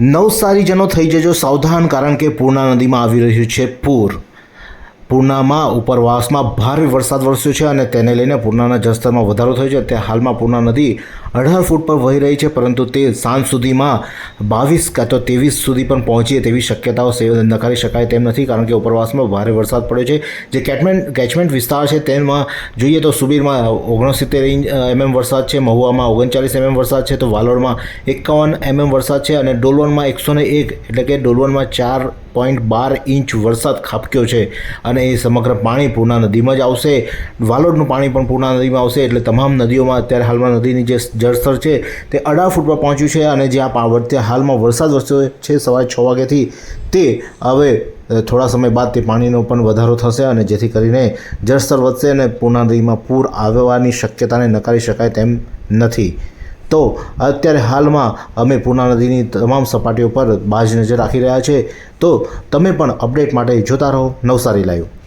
નવસારીજનો થઈ જજો સાવધાન કારણ કે પૂર્ણા નદીમાં આવી રહ્યું છે પૂર. પૂર્ણામાં ઉપરવાસમાં ભારે વરસાદ વરસ્યો છે અને તેને લઈને પૂર્ણાના જળસ્તરમાં વધારો થયો છે. તે હાલમાં પૂર્ણા નદી અઢાર ફૂટ પર વહી રહી છે, પરંતુ તે સાંજ સુધીમાં બાવીસ કાં તો ત્રેવીસ સુધી પણ પહોંચીએ તેવી શક્યતાઓ નકારી શકાય તેમ નથી, કારણ કે ઉપરવાસમાં ભારે વરસાદ પડ્યો છે. જે કેચમેન્ટ કેચમેન્ટ વિસ્તાર છે તેમાં જોઈએ તો સુબીરમાં ઓગણસિત્તેર ઇંચ એમએમ વરસાદ છે, મહુવામાં ઓગણચાલીસ એમએમ વરસાદ છે, તો વાલોડમાં એકાવન એમએમ વરસાદ છે અને ડોલવણમાં એકસો એક, એટલે કે ડોલવણમાં ચાર પોઈન્ટ બાર ઇંચ વરસાદ ખાબક્યો છે. અને એ સમગ્ર પાણી પૂર્ણા નદીમાં જ આવશે. વાલોડનું પાણી પણ પૂર્ણા નદીમાં આવશે એટલે તમામ નદીઓમાં અત્યારે હાલમાં નદીની જે જળસ્તર છે તે અઢાર ફૂટ પર પહોંચ્યું છે અને જ્યાં ત્યાં હાલમાં વરસાદ વરસ્યો છે સવારે છ વાગ્યાથી તે હવે થોડા સમય બાદ તે પાણીનો પણ વધારો થશે અને જેથી કરીને જળસ્તર વધશે અને પૂર્ણા નદીમાં પૂર આવવાની શક્યતાને નકારી શકાય તેમ નથી. તો અત્યારે હાલમાં અમે પૂર્ણા નદીની તમામ સપાટીઓ પર બાજ નજર રાખી રહ્યા છે. તો તમે પણ અપડેટ માટે જોતા રહો નવસારી લાઈવ.